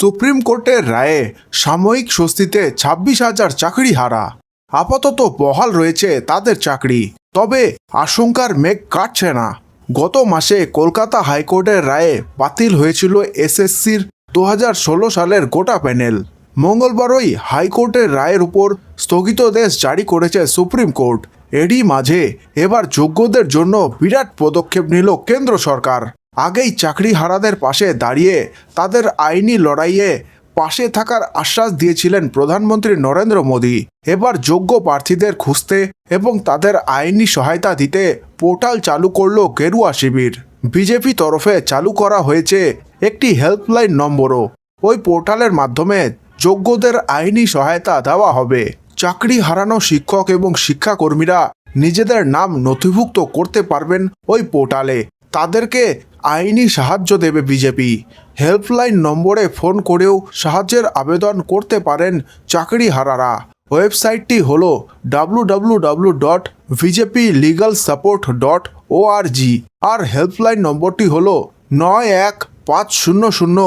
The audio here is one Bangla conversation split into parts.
সুপ্রিম কোর্টের রায়ে সাময়িক স্বস্তিতে ছাব্বিশ হাজার চাকরি হারা। আপাতত বহাল রয়েছে তাদের চাকরি। তবে আশঙ্কার মেঘ কাটছে না। গত মাসে কলকাতা হাইকোর্টের রায়ে বাতিল হয়েছিল এসএসসির দু হাজার ষোলো সালের গোটা প্যানেল। মঙ্গলবারই হাইকোর্টের রায়ের উপর স্থগিতাদেশ জারি করেছে সুপ্রিম কোর্ট। এরই মাঝে এবার যোগ্যদের জন্য বিরাট পদক্ষেপ নিল কেন্দ্র সরকার। আগেই চাকরি হারাদের পাশে দাঁড়িয়ে তাদের আইনি লড়াইয়ে পাশে থাকার আশ্বাস দিয়েছিলেন প্রধানমন্ত্রী নরেন্দ্র মোদী। এবার যোগ্য প্রার্থীদের খুঁজতে এবং তাদের আইনি সহায়তা দিতে পোর্টাল চালু করল গেরুয়া শিবির। বিজেপি তরফে চালু করা হয়েছে একটি হেল্পলাইন নম্বরও। ওই পোর্টালের মাধ্যমে যোগ্যদের আইনি সহায়তা দেওয়া হবে। চাকরি হারানো শিক্ষক এবং শিক্ষাকর্মীরা নিজেদের নাম নথিভুক্ত করতে পারবেন ওই পোর্টালে। তাদেরকে আইনি সাহায্য দেবে বিজেপি। হেল্পলাইন নম্বরে ফোন করেও সাহায্যের আবেদন করতে পারেন চাকরি হারারা ওয়েবসাইটটি হল W dot BJP legal support dot ORG আর হেল্পলাইন নম্বরটি হল নয় এক পাঁচ শূন্য শূন্য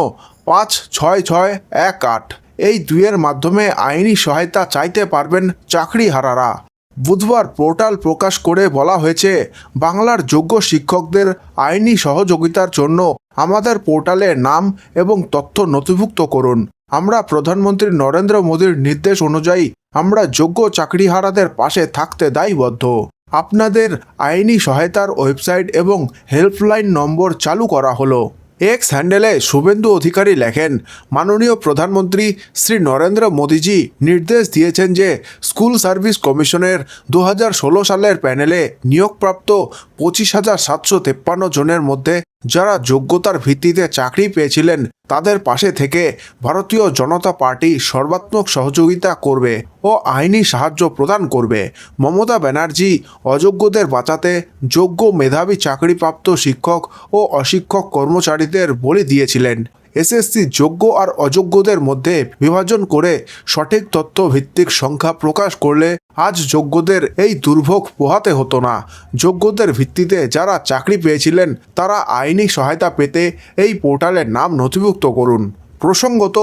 পাঁচ ছয় ছয় এক আট। এই দুইয়ের মাধ্যমে আইনি সহায়তা চাইতে পারবেন চাকরি হারারা বুধবার পোর্টাল প্রকাশ করে বলা হয়েছে, বাংলার যোগ্য শিক্ষকদের আইনি সহযোগিতার জন্য আমাদের পোর্টালে নাম এবং তথ্য নথিভুক্ত করুন। আমরা প্রধানমন্ত্রী নরেন্দ্র মোদীর নির্দেশ অনুযায়ী আমরা যোগ্য চাকরিহারাদের পাশে থাকতে দায়বদ্ধ। আপনাদের আইনি সহায়তার ওয়েবসাইট এবং হেল্পলাইন নম্বর চালু করা হলো। এক্স হ্যান্ডেলে শুভেন্দু অধিকারী লেখেন, মাননীয় প্রধানমন্ত্রী শ্রী নরেন্দ্র মোদীজি নির্দেশ দিয়েছেন যে স্কুল সার্ভিস কমিশনের দু হাজার ষোলো সালের প্যানেলে নিয়োগপ্রাপ্ত পঁচিশ হাজার সাতশো তেপ্পান্ন জনের মধ্যে যারা যোগ্যতার ভিত্তিতে চাকরি পেয়েছিলেন, তাদের পাশে থেকে ভারতীয় জনতা পার্টি সর্বাত্মক সহযোগিতা করবে ও আইনি সাহায্য প্রদান করবে। মমতা ব্যানার্জি, অযোগ্যদের বাঁচাতে যোগ্য মেধাবী চাকরিপ্রাপ্ত শিক্ষক ও অশিক্ষক কর্মচারীদের বলে দিয়েছিলেন। এসএসসি যোগ্য আর অযোগ্যদের মধ্যে বিভাজন করে সঠিক তথ্য ভিত্তিক সংখ্যা প্রকাশ করলে আজ যোগ্যদের এই দুর্ভোগ পোহাতে হতো না। যোগ্যদের ভিত্তিতে যারা চাকরি পেয়েছিলেন, তারা আইনি সহায়তা পেতে এই পোর্টালের নাম নথিভুক্ত করুন। প্রসঙ্গত,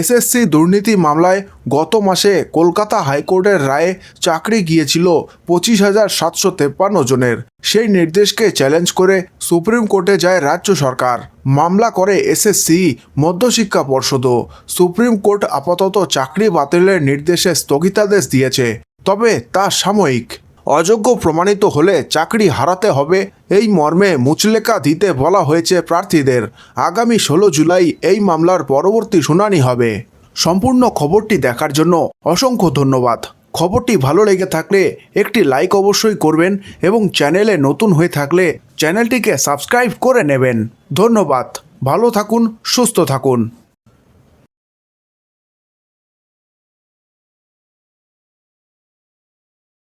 এসএসসি দুর্নীতি মামলায় গত মাসে কলকাতা হাইকোর্টের রায়ে চাকরি গিয়েছিল পঁচিশ হাজার সাতশো তেপ্পান্ন জনের। সেই নির্দেশকে চ্যালেঞ্জ করে সুপ্রিম কোর্টে যায় রাজ্য সরকার। মামলা করে এসএসসি মধ্যশিক্ষা পর্ষদও। সুপ্রিম কোর্ট আপাতত চাকরি বাতিলের নির্দেশে স্থগিতাদেশ দিয়েছে। তবে তা সাময়িক। অযোগ্য প্রমাণিত হলে চাকরি হারাতে হবে এই মর্মে মুচলেকা দিতে বলা হয়েছে প্রার্থীদের। আগামী ষোলো জুলাই এই মামলার পরবর্তী শুনানি হবে। সম্পূর্ণ খবরটি দেখার জন্য অসংখ্য ধন্যবাদ। খবরটি ভালো লেগে থাকলে একটি লাইক অবশ্যই করবেন এবং চ্যানেলে নতুন হয়ে থাকলে চ্যানেলটিকে সাবস্ক্রাইব করে নেবেন। ধন্যবাদ। ভালো থাকুন, সুস্থ থাকুন।